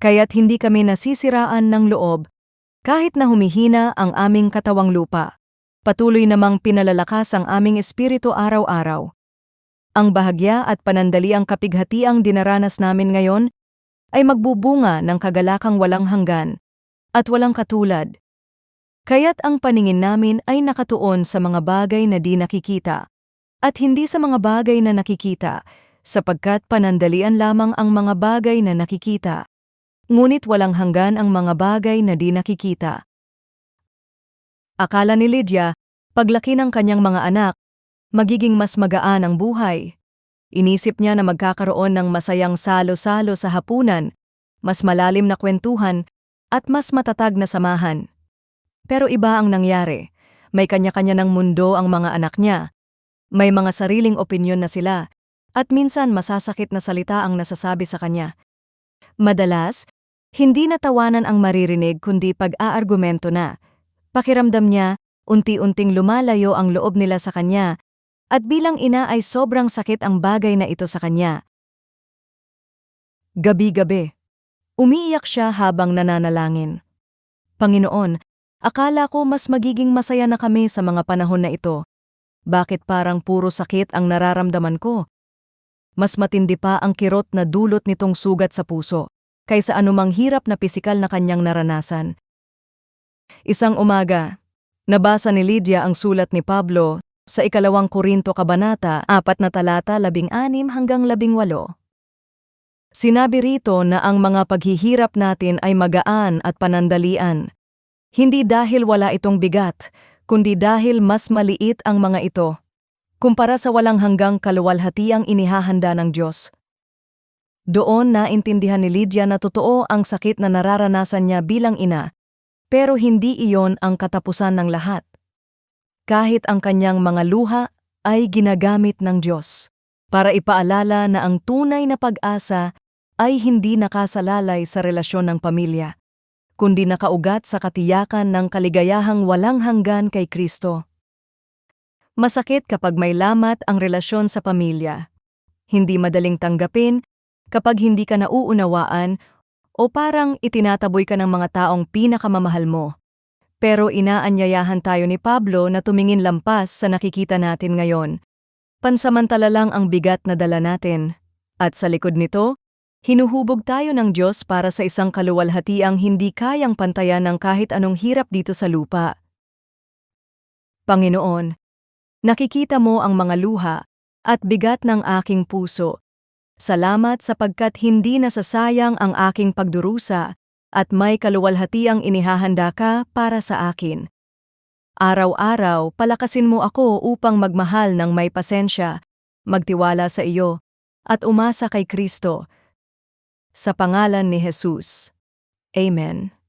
kaya't hindi kami nasisiraan ng loob kahit na humihina ang aming katawang lupa. Patuloy namang pinalalakas ang aming espiritu araw-araw. Ang bahagya at panandaliang kapighatiang dinaranas namin ngayon ay magbubunga ng kagalakang walang hanggan at walang katulad. Kaya't ang paningin namin ay nakatuon sa mga bagay na di nakikita at hindi sa mga bagay na nakikita sapagkat panandalian lamang ang mga bagay na nakikita. Ngunit walang hanggan ang mga bagay na di nakikita. Akala ni Lydia, paglaki ng kanyang mga anak, magiging mas magaan ang buhay. Inisip niya na magkakaroon ng masayang salo-salo sa hapunan, mas malalim na kwentuhan, at mas matatag na samahan. Pero iba ang nangyari. May kanya-kanya ng mundo ang mga anak niya. May mga sariling opinyon na sila, at minsan masasakit na salita ang nasasabi sa kanya. Madalas, hindi natawanan ang maririnig kundi pag-aargumento na. Pakiramdam niya, unti-unting lumalayo ang loob nila sa kanya, at bilang ina ay sobrang sakit ang bagay na ito sa kanya. Gabi-gabi, umiiyak siya habang nananalangin. Panginoon, akala ko mas magiging masaya na kami sa mga panahon na ito. Bakit parang puro sakit ang nararamdaman ko? Mas matindi pa ang kirot na dulot nitong sugat sa puso kaysa anumang hirap na pisikal na kanyang naranasan. Isang umaga, nabasa ni Lydia ang sulat ni Pablo sa ikalawang Korinto Kabanata, apat na talata, labing anim hanggang labing walo. Sinabi rito na ang mga paghihirap natin ay magaan at panandalian. Hindi dahil wala itong bigat, kundi dahil mas maliit ang mga ito, kumpara sa walang hanggang kaluwalhatiang inihahanda ng Diyos. Doon naintindihan ni Lydia na totoo ang sakit na nararanasan niya bilang ina, pero hindi iyon ang katapusan ng lahat. Kahit ang kanyang mga luha ay ginagamit ng Diyos para ipaalala na ang tunay na pag-asa ay hindi nakasalalay sa relasyon ng pamilya, kundi nakaugat sa katiyakan ng kaligayahang walang hanggan kay Kristo. Masakit kapag may lamat ang relasyon sa pamilya. Hindi madaling tanggapin kapag hindi ka nauunawaan o parang itinataboy ka ng mga taong pinakamamahal mo. Pero inaanyayahan tayo ni Pablo na tumingin lampas sa nakikita natin ngayon. Pansamantala lang ang bigat na dala natin. At sa likod nito, hinuhubog tayo ng Diyos para sa isang kaluwalhatiang hindi kayang pantayan ng kahit anong hirap dito sa lupa. Panginoon, nakikita mo ang mga luha at bigat ng aking puso. Salamat sapagkat hindi nasasayang ang aking pagdurusa at may kaluwalhatiang inihahanda ka para sa akin. Araw-araw, palakasin mo ako upang magmahal ng may pasensya, magtiwala sa iyo, at umasa kay Kristo. Sa pangalan ni Jesus. Amen.